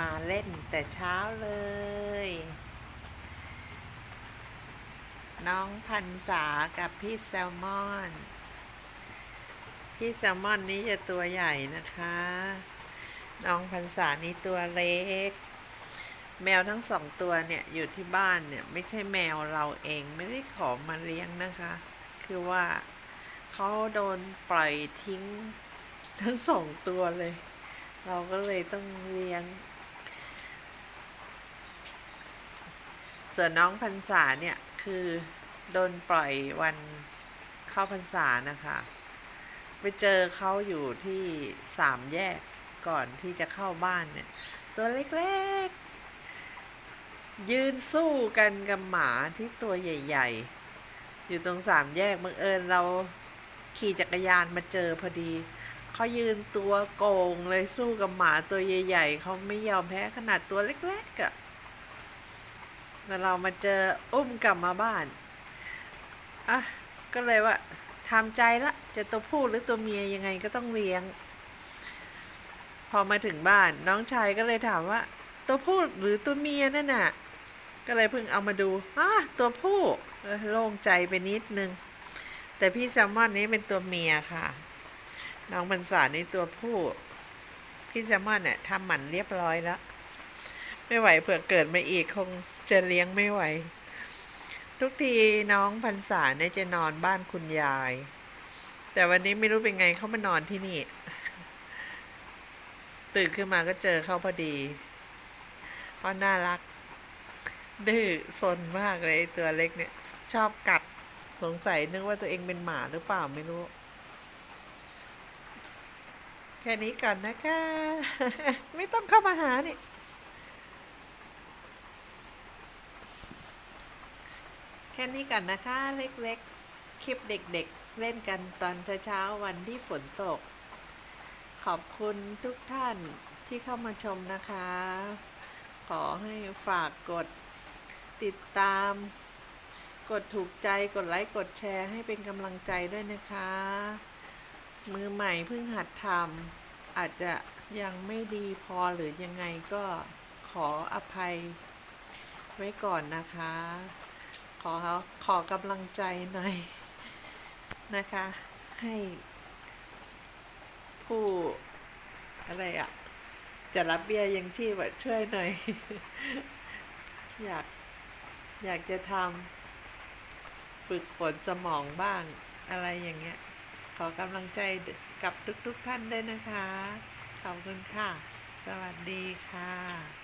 มาเล่นแต่เช้าเลย น้องพันษากับพี่แซลมอน พี่แซลมอนนี้จะตัวใหญ่นะคะ น้องพันษานี้ตัวเล็ก แมวทั้งสองตัวเนี่ยอยู่ที่บ้านเนี่ยไม่ใช่แมวเราเองไม่ได้ขอมาเลี้ยงนะคะ คือว่าเขาโดนปล่อยทิ้งทั้งสองตัวเลย เราก็เลยต้องเลี้ยง ส่วนน้องพรรษาเนี่ยคือโดนปล่อยวันเข้าพรรษานะคะไปเจอเขาอยู่ที่สามแยกก่อนที่จะเข้าบ้านเนี่ย ตัวเล็กๆ ยืนสู้กันกับหมาที่ตัวใหญ่ ๆ อยู่ตรงสามแยกบังเอิญเราขี่จักรยานมาเจอพอดี เขายืนตัวโกงเลยสู้กับหมาตัวใหญ่ ๆ เขาไม่ยอมแพ้ขนาดตัวเล็ก ๆอะ่ะ แล้วเรามาเจออุ้มกลับมาบ้าน อะ ก็เลยว่าทำใจละ จะตัวผู้หรือตัวเมียยังไงก็ต้องเลี้ยง พอมาถึงบ้านน้องชายก็เลยถามว่า ตัวผู้หรือตัวเมียนั่นน่ะ ก็เลยเพิ่งเอามาดูอะตัวผู้โล่งใจไปนิดนึง แต่พี่แซลมอนนี้เป็นตัวเมียค่ะ น้องบรรษานี่ตัวผู้ พี่แซลมอนเนี่ยทำหมันเรียบร้อยแล้ว ไม่ไหวเผื่อเกิดมาอีกคง จะเลี้ยงไม่ไหว ทุกทีน้องพันษาเนี่ยจะนอนบ้านคุณยาย แต่วันนี้ไม่รู้เป็นไงเขามานอนที่นี่ ตื่นขึ้นมาก็เจอเขาพอดีเขาน่ารัก ดื้อซนมากเลยตัวเล็กเนี่ย ชอบกัดสงสัยนึกว่าตัวเองเป็นหมาหรือเปล่าไม่รู้ แค่นี้ก่อนนะคะ ไม่ต้องเข้ามาหานี่ แค่นี้ก่อนนะคะ เล็กๆ คลิปเด็กๆ เล่นกันตอนเช้าๆ วันที่ฝนตก ขอบคุณทุกท่านที่เข้ามาชมนะคะ ขอให้ฝากกดติดตาม กดถูกใจ กดไลค์ กดแชร์ให้เป็นกำลังใจด้วยนะคะ มือใหม่เพิ่งหัดทำอาจจะยังไม่ดีพอหรือยังไงก็ขออภัยไว้ก่อนนะคะ ขอขอกำลังใจหน่อยนะคะ ให้ผู้อะไรอะจะรับเบี้ยยังชีพอะช่วยหน่อย อยากอยากจะทำฝึกฝนสมองบ้างอะไรอย่างเงี้ย ขอกำลังใจกับทุกๆท่านด้วยนะคะ ขอบคุณค่ะ สวัสดีค่ะ